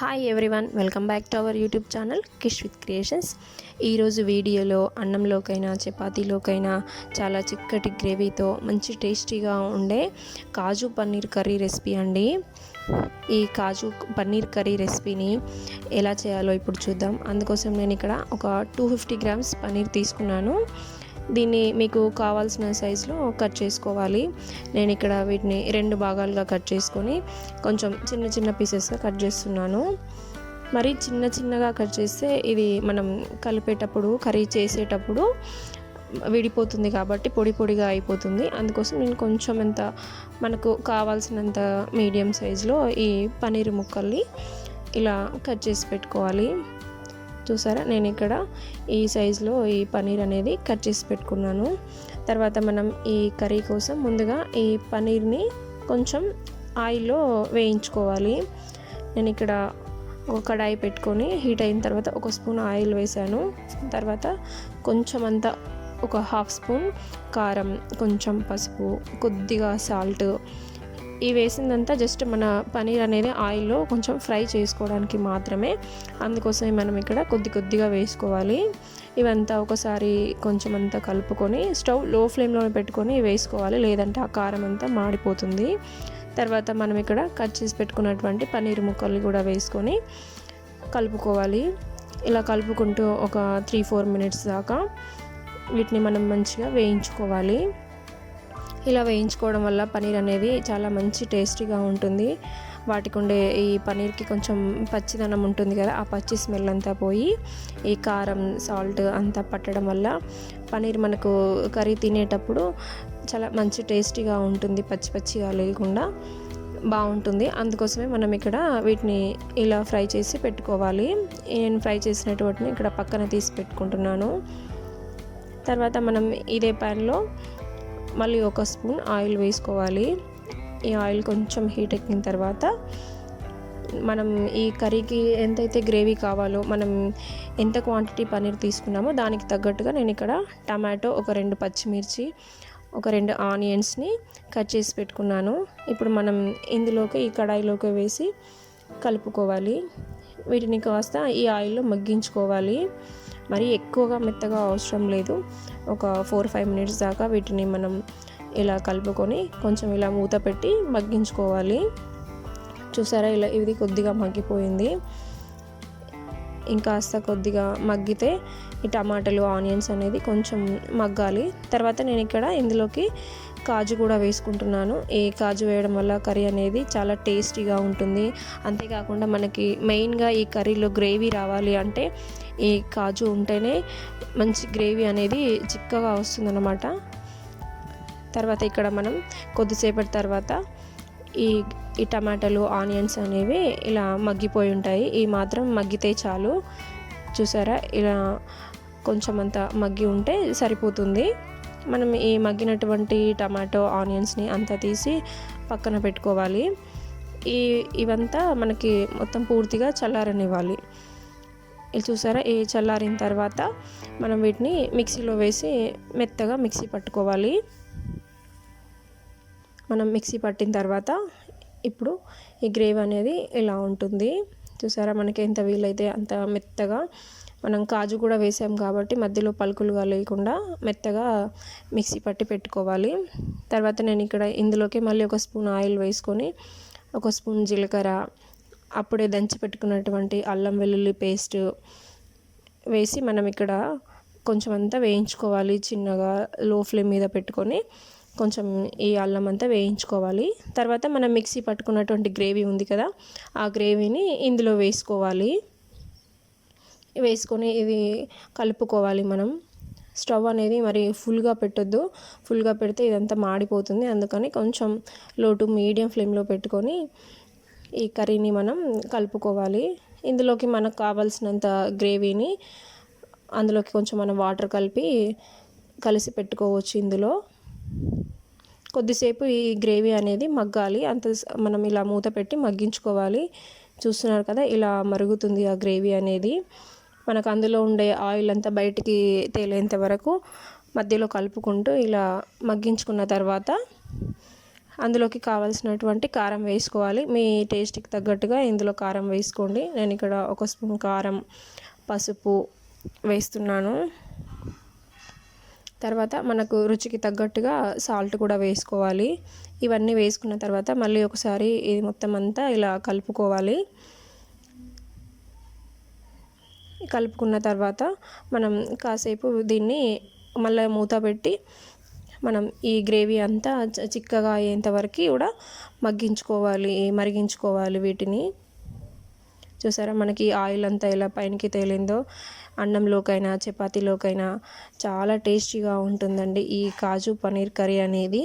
Hi everyone welcome back to our YouTube channel Kish with creations ఈరోజు వీడియోలో అన్నంలోకైనా చపాతీలోకైనా చాలా చిక్కటి గ్రేవీతో మంచి టేస్టీగా ఉండే కాజు పన్నీర్ కర్రీ రెసిపీ అండి. ఈ కాజు పన్నీర్ కర్రీ రెసిపీని ఎలా చేయాలో ఇప్పుడు చూద్దాం. అందుకోసం నేను ఇక్కడ ఒక టూ ఫిఫ్టీ గ్రామ్స్ పన్నీర్ తీసుకున్నాను. దీన్ని మీకు కావాల్సిన సైజులో కట్ చేసుకోవాలి. నేను ఇక్కడ వీటిని రెండు భాగాలుగా కట్ చేసుకొని కొంచెం చిన్న చిన్న పీసెస్గా కట్ చేస్తున్నాను. మరి చిన్న చిన్నగా కట్ చేస్తే ఇది మనం కలిపేటప్పుడు కర్రీ చేసేటప్పుడు విడిపోతుంది కాబట్టి పొడి పొడిగా అయిపోతుంది. అందుకోసం నేను కొంచెం ఎంత మనకు కావాల్సినంత మీడియం సైజులో ఈ పన్నీర్ ముక్కల్ని ఇలా కట్ చేసి పెట్టుకోవాలి. చూసారా? నేను ఇక్కడ ఈ సైజులో ఈ పన్నీర్ అనేది కట్ చేసి పెట్టుకున్నాను. తర్వాత మనం ఈ కర్రీ కోసం ముందుగా ఈ పన్నీర్ని కొంచెం ఆయిల్లో వేయించుకోవాలి. నేను ఇక్కడ ఒక కడాయి పెట్టుకొని హీట్ అయిన తర్వాత ఒక స్పూన్ ఆయిల్ వేసాను తర్వాత కొంచెం అంతా ఒక హాఫ్ స్పూన్ కారం కొంచెం పసుపు కొద్దిగా సాల్ట్ ఈ వేసిందంతా జస్ట్ మన పనీర్ అనేది ఆయిల్లో కొంచెం ఫ్రై చేసుకోవడానికి మాత్రమే. అందుకోసమే మనం ఇక్కడ కొద్ది కొద్దిగా వేసుకోవాలి. ఇవంతా ఒకసారి కొంచెం అంతా కలుపుకొని స్టవ్లో ఫ్లేమ్లో పెట్టుకొని వేసుకోవాలి. లేదంటే ఆ కారం అంతా మాడిపోతుంది. తర్వాత మనం ఇక్కడ కట్ చేసి పెట్టుకున్నటువంటి పన్నీర్ ముక్కలు కూడా వేసుకొని కలుపుకోవాలి. ఇలా కలుపుకుంటూ ఒక త్రీ ఫోర్ మినిట్స్ దాకా వీటిని మనం మంచిగా వేయించుకోవాలి. ఇలా వేయించుకోవడం వల్ల పనీర్ అనేది చాలా మంచి టేస్టీగా ఉంటుంది. వాటికి ఉండే ఈ పనీర్కి కొంచెం పచ్చిదనం ఉంటుంది కదా ఆ పచ్చి స్మెల్ అంతా పోయి ఈ కారం సాల్ట్ అంతా పట్టడం వల్ల పనీర్ మనకు కర్రీ తినేటప్పుడు చాలా మంచి టేస్టీగా ఉంటుంది. పచ్చి పచ్చిగా లేకుండా బాగుంటుంది. అందుకోసమే మనం ఇక్కడ వీటిని ఇలా ఫ్రై చేసి పెట్టుకోవాలి. నేను ఫ్రై చేసినటువంటిని ఇక్కడ పక్కన తీసి పెట్టుకుంటున్నాను. తర్వాత మనం ఇదే ప్యాన్లో మళ్ళీ ఒక స్పూన్ ఆయిల్ వేసుకోవాలి. ఈ ఆయిల్ కొంచెం హీట్ ఎక్కిన తర్వాత మనం ఈ కర్రీకి ఎంతైతే గ్రేవీ కావాలో మనం ఎంత క్వాంటిటీ పన్నీర్ తీసుకున్నామో దానికి తగ్గట్టుగా నేను ఇక్కడ టమాటో ఒక రెండు పచ్చిమిర్చి ఒక రెండు ఆనియన్స్ని కట్ చేసి పెట్టుకున్నాను. ఇప్పుడు మనం ఇందులోకి ఈ కడాయిలోకి వేసి కలుపుకోవాలి. వీటిని కాస్త ఈ ఆయిల్లో మగ్గించుకోవాలి. మరి ఎక్కువగా మెత్తగా అవసరం లేదు. ఒక ఫోర్ ఫైవ్ మినిట్స్ దాకా వీటిని మనం ఇలా కలుపుకొని కొంచెం ఇలా మూత పెట్టి మగ్గించుకోవాలి. చూసారా ఇలా ఇది కొద్దిగా మగ్గిపోయింది. ఇంకాస్త కొద్దిగా మగ్గితే ఈ టమాటాలు ఆనియన్స్ అనేది కొంచెం మగ్గాలి. తర్వాత నేను ఇక్కడ ఇందులోకి కాజు కూడా వేసుకుంటున్నాను. ఈ కాజు వేయడం వల్ల కర్రీ అనేది చాలా టేస్టీగా ఉంటుంది. అంతేకాకుండా మనకి మెయిన్గా ఈ కర్రీలో గ్రేవీ రావాలి అంటే ఈ కాజు ఉంటేనే మంచి గ్రేవీ అనేది చిక్కగా వస్తుందన్నమాట. తర్వాత ఇక్కడ మనం కొద్దిసేపటి తర్వాత ఈ ఈ టమాటాలు ఆనియన్స్ అనేవి ఇలా మగ్గిపోయి ఉంటాయి. ఈ మాత్రం మగ్గితే చాలు. చూసారా? ఇలా కొంచెం అంత మగ్గి ఉంటే సరిపోతుంది. మనం ఈ మగ్గినటువంటి టమాటో ఆనియన్స్ని అంతా తీసి పక్కన పెట్టుకోవాలి. ఈ ఇవంతా మనకి మొత్తం పూర్తిగా చల్లారనివ్వాలి. ఇది చూసారా? ఈ చల్లారిన తర్వాత మనం వీటిని మిక్సీలో వేసి మెత్తగా మిక్సీ పట్టుకోవాలి. మనం మిక్సీ పట్టిన తర్వాత ఇప్పుడు ఈ గ్రేవ్ అనేది ఇలా ఉంటుంది. చూసారా? మనకి ఎంత వీలైతే అంత మెత్తగా మనం కాజు కూడా వేసాం కాబట్టి మధ్యలో పలుకులుగా లేకుండా మెత్తగా మిక్సీ పట్టి పెట్టుకోవాలి. తర్వాత నేను ఇక్కడ ఇందులోకి మళ్ళీ ఒక స్పూన్ ఆయిల్ వేసుకొని ఒక స్పూన్ జీలకర్ర అప్పుడే దంచి పెట్టుకున్నటువంటి అల్లం వెల్లుల్లి పేస్ట్ వేసి మనం ఇక్కడ కొంచెం అంతా వేయించుకోవాలి. చిన్నగా లో ఫ్లేమ్ మీద పెట్టుకొని కొంచెం ఈ అల్లం అంతా వేయించుకోవాలి. తర్వాత మనం మిక్సీ పట్టుకున్నటువంటి గ్రేవీ ఉంది కదా ఆ గ్రేవీని ఇందులో వేసుకోవాలి. వేసుకొని ఇది కలుపుకోవాలి మనం. స్టవ్ అనేది మరి ఫుల్గా పెట్టొద్దు. ఫుల్గా పెడితే ఇదంతా మాడిపోతుంది. అందుకని కొంచెం లో టు మీడియం ఫ్లేమ్లో పెట్టుకొని ఈ కర్రీని మనం కలుపుకోవాలి. ఇందులోకి మనకు కావాల్సినంత గ్రేవీని అందులోకి కొంచెం మనం వాటర్ కలిపి కలిసి పెట్టుకోవచ్చు ఇందులో. కొద్దిసేపు ఈ గ్రేవీ అనేది మగ్గాలి. అంత మనం ఇలా మూత పెట్టి మగ్గించుకోవాలి. చూస్తున్నారు కదా ఇలా మరుగుతుంది ఆ గ్రేవీ అనేది. మనకు అందులో ఉండే ఆయిల్ అంతా బయటికి తేలేంత వరకు మధ్యలో కలుపుకుంటూ ఇలా మగ్గించుకున్న తర్వాత అందులోకి కావాల్సినటువంటి కారం వేసుకోవాలి. మీ టేస్ట్కి తగ్గట్టుగా ఇందులో కారం వేసుకోండి. నేను ఇక్కడ ఒక స్పూన్ కారం పసుపు వేస్తున్నాను. తర్వాత మనకు రుచికి తగ్గట్టుగా సాల్ట్ కూడా వేసుకోవాలి. ఇవన్నీ వేసుకున్న తర్వాత మళ్ళీ ఒకసారి ఇది మొత్తం అంతా ఇలా కలుపుకోవాలి. కలుపుకున్న తర్వాత మనం కాసేపు దీన్ని మళ్ళీ మూత పెట్టి మనం ఈ గ్రేవీ అంతా చిక్కగా అయ్యేంత వరకు కూడా మగ్గించుకోవాలి మరిగించుకోవాలి వీటిని. చూసారా మనకి ఆయిల్ అంతా ఇలా పైనకి తేలిందో? అన్నంలోకైనా చపాతీలోకైనా చాలా టేస్టీగా ఉంటుందండి ఈ కాజు పన్నీర్ కర్రీ అనేది.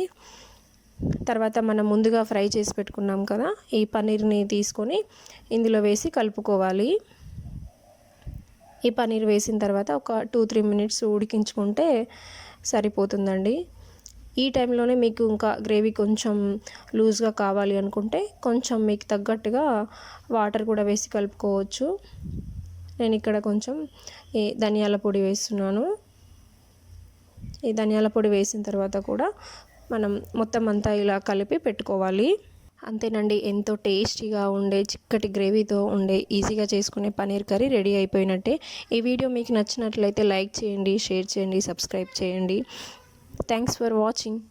తర్వాత మనం ముందుగా ఫ్రై చేసి పెట్టుకున్నాం కదా ఈ పన్నీర్ని తీసుకొని ఇందులో వేసి కలుపుకోవాలి. ఈ పన్నీర్ వేసిన తర్వాత ఒక టూ త్రీ మినిట్స్ ఉడికించుకుంటే సరిపోతుందండి. ఈ టైంలోనే మీకు ఇంకా గ్రేవీ కొంచెం లూజ్గా కావాలి అనుకుంటే కొంచెం మీకు తగ్గట్టుగా వాటర్ కూడా వేసి కలుపుకోవచ్చు. నేను ఇక్కడ కొంచెం ఈ ధనియాల పొడి వేస్తున్నాను. ఈ ధనియాల పొడి వేసిన తర్వాత కూడా మనం మొత్తం అంతా ఇలా కలిపి పెట్టుకోవాలి. అంతేనండి ఎంతో టేస్టీగా ఉండే చిక్కటి గ్రేవీతో ఉండే ఈజీగా చేసుకునే పన్నీర్ కర్రీ రెడీ అయిపోయినట్టే. ఈ వీడియో మీకు నచ్చినట్లయితే లైక్ చేయండి షేర్ చేయండి సబ్స్క్రైబ్ చేయండి. Thanks for watching.